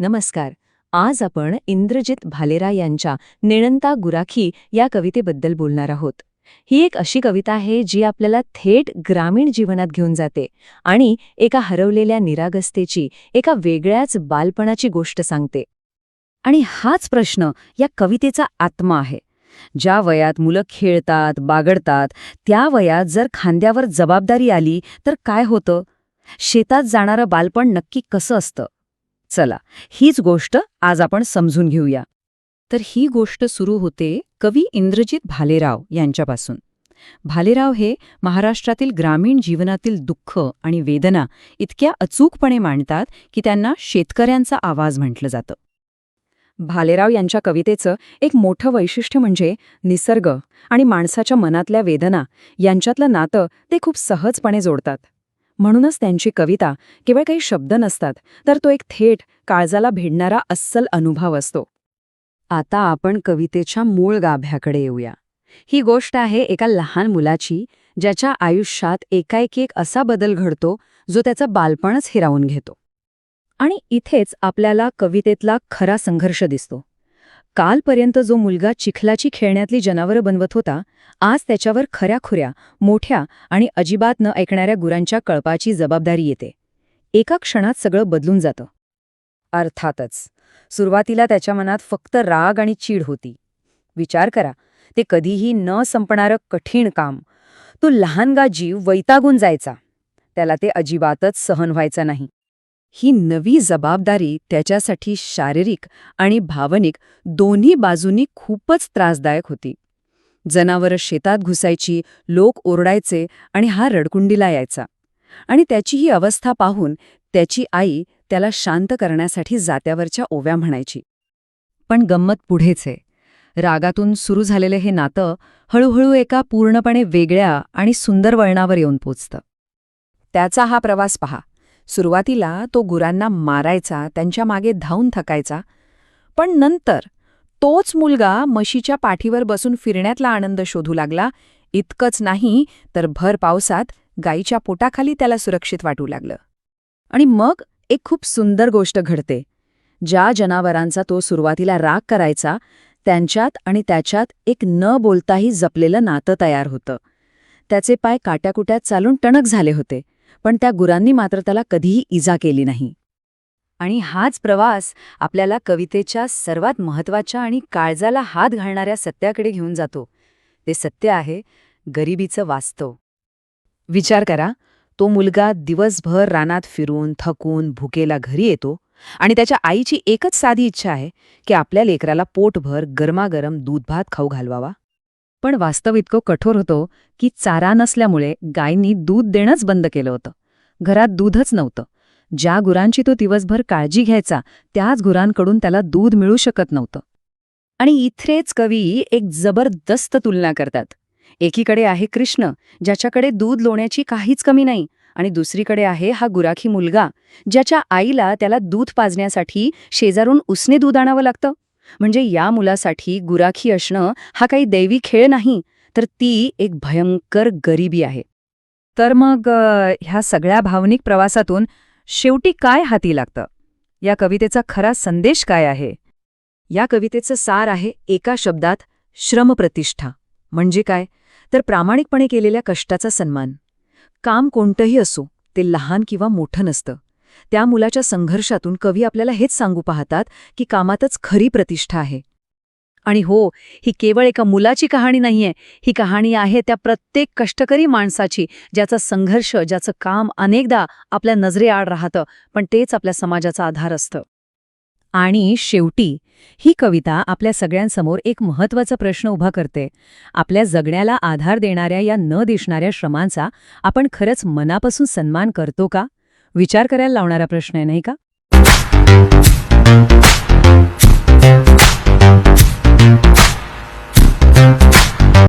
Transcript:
नमस्कार. आज आपण इंद्रजित भालेरा यांच्या निणंता गुराखी या कवितेबद्दल बोलणार आहोत. ही एक अशी कविता आहे जी आपल्याला थेट ग्रामीण जीवनात घेऊन जाते आणि एका हरवलेल्या निरागसतेची एका वेगळ्याच बालपणाची गोष्ट सांगते. आणि हाच प्रश्न या कवितेचा आत्मा आहे. ज्या वयात मुलं खेळतात बागडतात त्या वयात जर खांद्यावर जबाबदारी आली तर काय होतं? शेतात जाणारं बालपण नक्की कसं असतं? चला हीच गोष्ट आज आपण समजून घेऊया. तर ही गोष्ट सुरू होते कवी इंद्रजित भालेराव यांच्यापासून. भालेराव हे महाराष्ट्रातील ग्रामीण जीवनातील दुःख आणि वेदना इतक्या अचूकपणे मांडतात की त्यांना शेतकऱ्यांचा आवाज म्हटलं जातं. भालेराव यांच्या कवितेचं एक मोठं वैशिष्ट्य म्हणजे निसर्ग आणि माणसाच्या मनातल्या वेदना यांच्यातलं नातं ते खूप सहजपणे जोडतात. म्हणूनच त्यांची कविता केवळ काही शब्द नसतात तर तो एक थेट काळजाला भिडणारा अस्सल अनुभव असतो. आता आपण कवितेच्या मूळ गाभ्याकडे येऊया. ही गोष्ट आहे एका लहान मुलाची ज्याच्या आयुष्यात एकाएकी एक असा बदल घडतो जो त्याचं बालपणच हिरावून घेतो. आणि इथेच आपल्याला कवितेतला खरा संघर्ष दिसतो. कालपर्यंत जो मुलगा चिखलाची खेळण्यातली जनावरं बनवत होता आज त्याच्यावर खऱ्याखुऱ्या मोठ्या आणि अजिबात न ऐकणाऱ्या गुरांच्या कळपाची जबाबदारी येते. एका क्षणात सगळं बदलून जातं. अर्थातच सुरुवातीला त्याच्या मनात फक्त राग आणि चीड होती. विचार करा ते कधीही न संपणारं कठीण काम. तो लहानगा जीव वैतागून जायचा. त्याला ते अजिबातच सहन व्हायचं नाही. ही नवी जबाबदारी त्याच्यासाठी शारीरिक आणि भावनिक दोन्ही बाजूंनी खूपच त्रासदायक होती. जनावरं शेतात घुसायची लोक ओरडायचे आणि हा रडकुंडीला यायचा. आणि त्याची ही अवस्था पाहून त्याची आई त्याला शांत करण्यासाठी जात्यावरच्या ओव्या म्हणायची. पण गंमत पुढेच. आहे रागातून सुरू झालेलं हे नातं हळूहळू एका पूर्णपणे वेगळ्या आणि सुंदर वळणावर येऊन पोचतं. त्याचा हा प्रवास पहा. सुरुवातीला तो गुरांना मारायचा त्यांच्या मागे धावून थकायचा पण नंतर तोच मुलगा म्हशीच्या पाठीवर बसून फिरण्यातला आनंद शोधू लागला. इतकंच नाही तर भर पावसात गाईच्या पोटाखाली त्याला सुरक्षित वाटू लागलं. आणि मग एक खूप सुंदर गोष्ट घडते. ज्या जनावरांचा तो सुरुवातीला राग करायचा त्यांच्यात आणि त्याच्यात एक न बोलताही जपलेलं नातं तयार होतं. त्याचे पाय काट्याकुट्यात चालून टणक झाले होते. पण त्या गुरांनी मात्र त्याला कधीही इजा केली नाही. आणि हाच प्रवास आपल्याला कवितेच्या सर्वात महत्त्वाच्या आणि काळजाला हात घालणाऱ्या सत्याकडे घेऊन जातो. ते सत्य आहे गरिबीचं वास्तव. विचार करा तो मुलगा दिवसभर रानात फिरून थकून भुकेला घरी येतो आणि त्याच्या आईची एकच साधी इच्छा आहे की आपल्या लेकराला पोटभर गरमागरम दूधभात खाऊ घालवावा. पण वास्तव इतकं कठोर होतो की चारा नसल्यामुळे गायींनी दूध देणंच बंद केलं होतं. घरात दूधच नव्हतं. ज्या गुरांची तो दिवसभर काळजी घ्यायचा त्याच गुरांकडून त्याला दूध मिळू शकत नव्हतं. आणि इथेच कवी एक जबरदस्त तुलना करतात. एकीकडे आहे कृष्ण ज्याच्याकडे दूध लोण्याची काहीच कमी नाही आणि दुसरीकडे आहे हा गुराखी मुलगा ज्याच्या आईला त्याला दूध पाजण्यासाठी शेजारून उसने दूध आणावं लागतं. म्हणजे या मुलासाठी गुराखी असणं हा काही दैवी खेळ नाही तर ती एक भयंकर गरिबी आहे. तर मग ह्या सगळ्या भावनिक प्रवासातून शेवटी काय हाती लागतं? या कवितेचा खरा संदेश काय आहे? या कवितेचं सार आहे एका शब्दात श्रमप्रतिष्ठा. म्हणजे काय? तर प्रामाणिकपणे केलेल्या कष्टाचा सन्मान. काम कोणतंही असो ते लहान किंवा मोठं नसतं. त्या मुलाच्या संघर्षातून कवी आपल्याला हेच सांगू पाहतात की कामातच खरी प्रतिष्ठा आहे. आणि हो ही केवळ एका मुलाची कहाणी नाहीये. ही कहाणी आहे त्या प्रत्येक कष्टकरी माणसाची ज्याचा संघर्ष ज्याचं काम अनेकदा आपल्या नजरेआड राहतं पण तेच आपल्या समाजाचा आधार असतं. आणि शेवटी ही कविता आपल्या सगळ्यांसमोर एक महत्त्वाचा प्रश्न उभा करते. आपल्या जगण्याला आधार देणाऱ्या या न दिसणाऱ्या श्रमांचा आपण खरंच मनापासून सन्मान करतो का? विचार करायला लावणारा प्रश्न आहे नाही का?